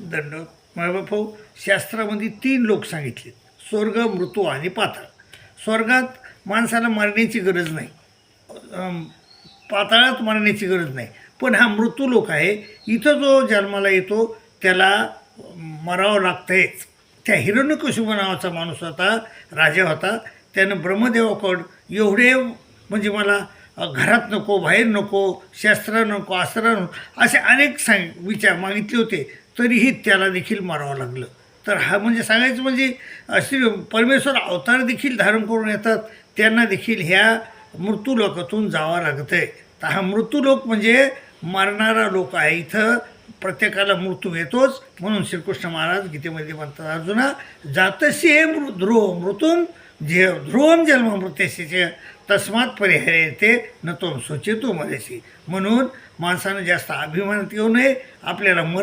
दंड. भाऊ शास्त्रामध्ये तीन लोक सांगितले. स्वर्ग मृत्यू आणि पाताळ. स्वर्गात माणसाला मारण्याची गरज नाही. पाताळात मारण्याची गरज नाही. पण हा मृत्यू लोक आहे. इथं जो जन्माला येतो त्याला मरावं लागतंयच. त्या हिरण्यकशिपू नावाचा माणूस होता राजा होता. त्यानं ब्रह्मदेवाकड एवढे म्हणजे मला घरात नको बाहेर नको शस्त्र नको अस्त्र नको असे अनेक सांग विचार मागितले होते. तरीही त्याला देखील मारावं लागलं. तर हा म्हणजे सांगायचं म्हणजे श्री परमेश्वर अवतार देखील धारण करून येतात. त्यांना देखील ह्या मृत्यूलोकातून जावं लागतं आहे तर हा मृत्यू लोक म्हणजे मारणारा लोक आहे. इथं प्रत्येकाला मृत्यू येतोच. म्हणून श्रीकृष्ण महाराज गीतेमध्ये म्हणतात अर्जुना जातशी हे मृ ध्रुव मृतून जे ध्रुवम जन्म मृत्यशीचे तस्मात परिहरेते न तो सुचेतो मरेशी. म्हणून माणसानं जास्त अभिमानात येऊ नये आपल्याला मर